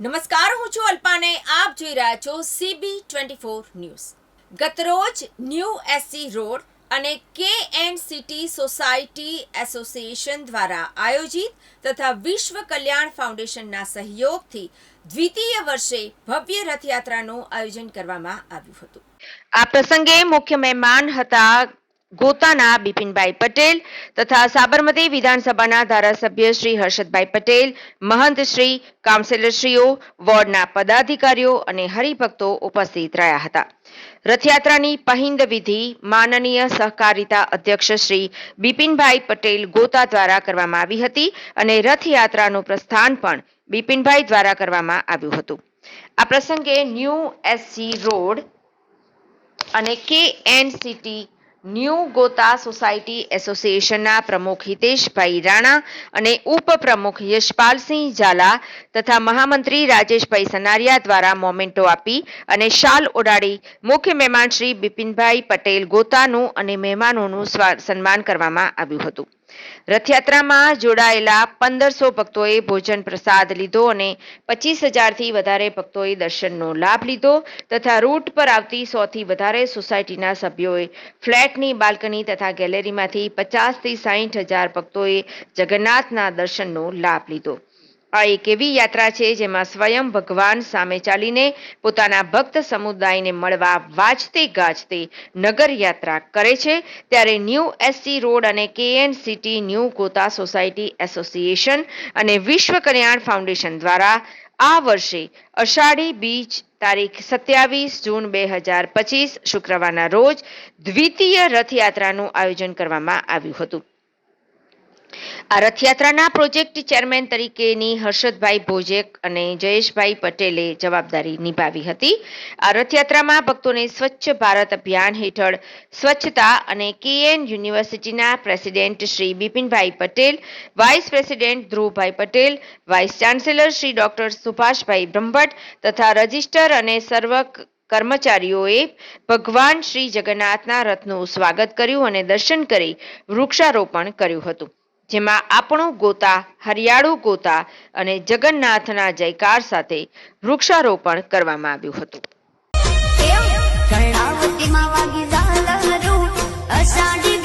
નમસ્કાર, હું છું અલ્પાને. આપ જોઈ રહ્યા છો સીબી ટ્વેન્ટી ફોર ન્યૂઝ ગતરોજ ન્યૂ એસસી રોડ અને K and city society association દ્વારા આયોજિત તથા વિશ્વ કલ્યાણ ફાઉન્ડેશનના સહયોગથી દ્વિતીય વર્ષે ભવ્ય રથયાત્રાનું આયોજન કરવામાં આવ્યું હતું. આ પ્રસંગે મુખ્ય મહેમાન હતા ગોતાના બિપિનભાઈ પટેલ તથા સાબરમતી વિધાનસભાના ધારાસભ્ય શ્રી હર્ષદભાઈ પટેલ, મહંત શ્રી, કાઉન્સિલરશ્રીઓ, વોર્ડના પદાધિકારીઓ અને હરિભક્તો ઉપસ્થિત રહ્યા હતા. રથયાત્રાની પહિંદ વિધિ માનનીય સહકારિતા અધ્યક્ષ શ્રી બિપિનભાઈ પટેલ ગોતા દ્વારા કરવામાં આવી હતી અને રથયાત્રાનું પ્રસ્થાન પણ બિપિનભાઈ દ્વારા કરવામાં આવ્યું હતું. આ પ્રસંગે ન્યૂ એસસી રોડ અને K N city new Gota society એસોસિએશનના પ્રમુખ હિતેશભાઈ રાણા અને ઉપપ્રમુખ યશપાલસિંહ ઝાલા તથા મહામંત્રી રાજેશભાઈ સનારિયા દ્વારા મોમેન્ટો આપી અને શાલ ઓડાડી મુખ્ય મહેમાન શ્રી બિપિનભાઈ પટેલ ગોતાનું અને મહેમાનોનું સન્માન કરવામાં આવ્યું હતું. રથયાત્રામાં જોડાયેલા પંદરસો ભક્તોએ ભોજન પ્રસાદ લીધો અને પચીસ હજારથી વધારે ભક્તોએ દર્શનનો લાભ લીધો તથા રૂટ પર આવતી સોથી વધારે સોસાયટીના સભ્યોએ ફ્લેટની બાલ્કની તથા ગેલેરીમાંથી પચાસથી સાહીઠ હજાર ભક્તોએ જગન્નાથના દર્શનનો લાભ લીધો. આ એક એવી યાત્રા છે જેમાં સ્વયં ભગવાન સામે ચાલીને પોતાના ભક્ત સમુદાયને મળવા વાજતે ગાજતે નગર યાત્રા કરે છે. ત્યારે ન્યૂ એસસી રોડ અને KN city new Gota society association અને વિશ્વ કલ્યાણ ફાઉન્ડેશન દ્વારા આ વર્ષે અષાઢી બીજ તારીખ સત્યાવીસ જૂન બે હજાર પચીસ શુક્રવારના રોજ દ્વિતીય રથયાત્રાનું આયોજન કરવામાં આવ્યું હતું. આ રથયાત્રાના પ્રોજેક્ટ ચેરમેન તરીકેની હર્ષદભાઈ ભોજેક અને જયેશભાઈ પટેલે જવાબદારી નિભાવી હતી. આ રથયાત્રામાં ભક્તોને સ્વચ્છ ભારત અભિયાન હેઠળ સ્વચ્છતા અને કેએન યુનિવર્સિટીના president Shri Bipinbhai Patel, vice president ધ્રુવભાઈ Patel, vice chancellor Shri doctor Subhashbhai Brahmbhatt તથા રજિસ્ટર અને સર્વ કર્મચારીઓએ ભગવાન શ્રી જગન્નાથના રથનું સ્વાગત કર્યું અને દર્શન કરી વૃક્ષારોપણ કર્યું હતું. જેમાં આપણું ગોતા હરિયાળુ ગોતા અને જગન્નાથના જયકાર સાથે વૃક્ષારોપણ કરવામાં આવ્યું હતું. અષાઢી